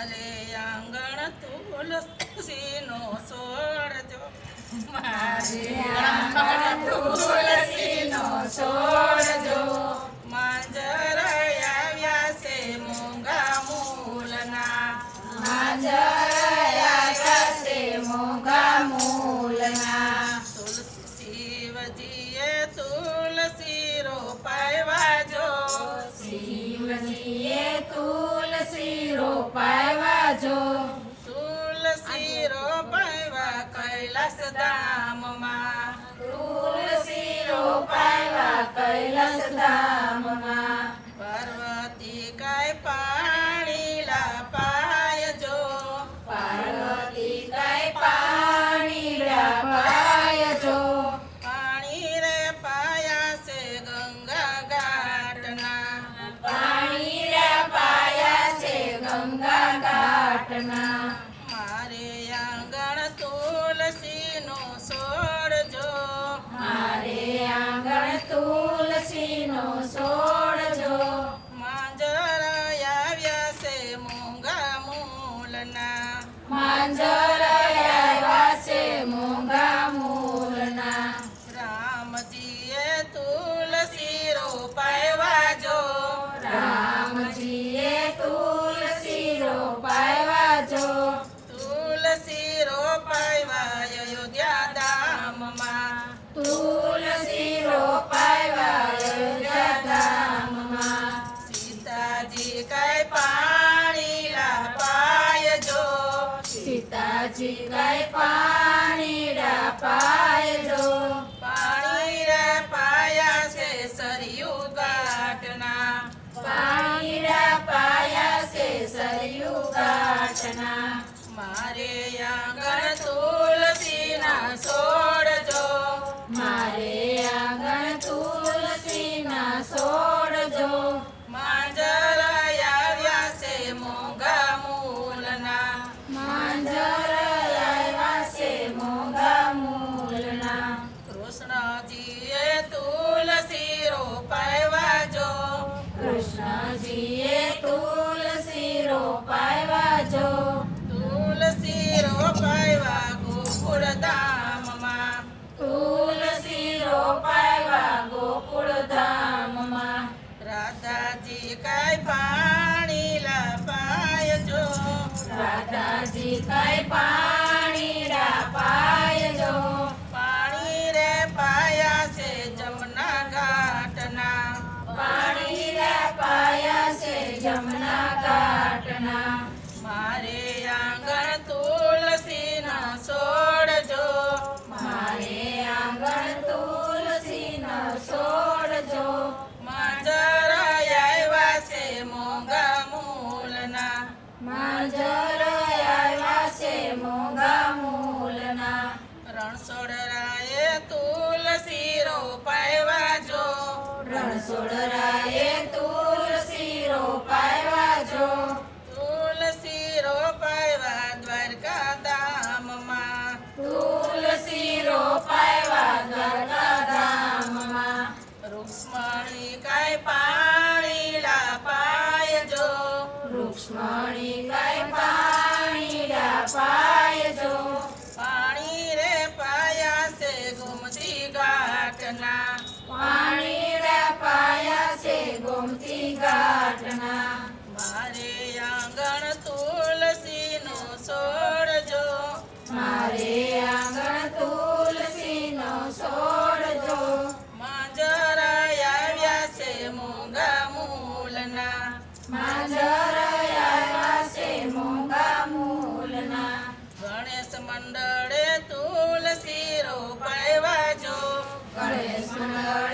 અરે આંગણ તુલસીનો છોડજો મારી આંગણ તુલસીનો છોડજો માંજર આવ્યા છે મોંઘા મૂલના. માંજર આવ્યા છે મોંઘા મૂલના. શિવજીએ તુલસી રોપાવ્યા જો. શિવજીએ તુલસી તુલસી પાવા જો. તુલસી રોપાવા કૈલાસ ધામમાં. now. પિતાજી ગાય પાણી પાયજો. પાણી પાયા છે સરયું ઘાટના પાણી પાયા છે સરયું ઘાટના મારે આગળ તુલસીના છોડજો મારે કૃષ્ણજીએ તુલસી રોપાવ્યા જો તુલસી રોપાવ્યા ગોકુળ ધામમાં. તુલસી રોપાવ્યા ગોકુળ ધામમાં. રાધાજી કાય પાણી લાપાય જો રાધાજી કાય પાણી jama મંડળે તુલસી રોપાયવા જો ગણેશ મંડળ